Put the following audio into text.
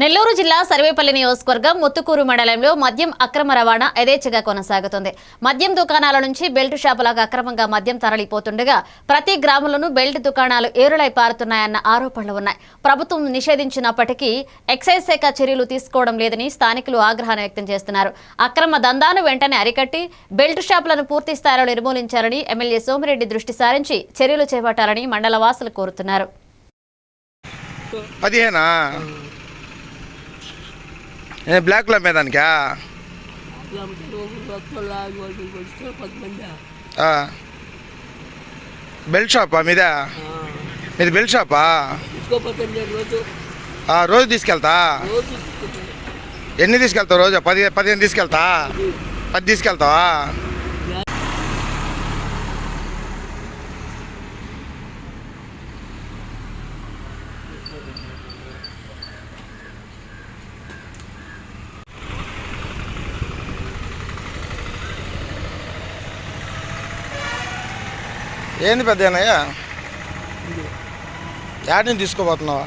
నెల్లూరు జిల్లా సర్వేపల్లి నియోజకవర్గం ముత్తుకూరు మండలంలో మద్యం అక్రమ రవాణా యథేచ్ఛగా కొనసాగుతుంది. మద్యం దుకాణాల నుంచి బెల్ట్ షాపులకు అక్రమంగా మద్యం తరలిపోతుండగా ప్రతి గ్రామంలోనూ బెల్ట్ దుకాణాలు ఏరులై పారుతున్నాయన్న ఆరోపణలు ఉన్నాయి. ప్రభుత్వం నిషేధించినప్పటికీ ఎక్సైజ్ శాఖ చర్యలు తీసుకోవడం లేదని స్థానికులు ఆగ్రహాన్ని వ్యక్తం చేస్తున్నారు. అక్రమ దందాను వెంటనే అరికట్టి బెల్ట్ షాపులను పూర్తి స్థాయిలో నిర్మూలించాలని ఎమ్మెల్యే సోమిరెడ్డి దృష్టి సారించి చర్యలు చేపట్టాలని మండల వాసులు కోరుతున్నారు. బ్లాక్లో అమ్మేదానికా? మేదానికా బెల్ట్ షాపా మీదా? మీది బెల్ట్ షాపా రోజు తీసుకెళ్తా? ఎన్ని తీసుకెళ్తావు రోజు? పది పదిహేను తీసుకెళ్తా? పది తీసుకెళ్తావా? ఏంది పెద్ద యాడి నుంచి తీసుకోబోతున్నావా?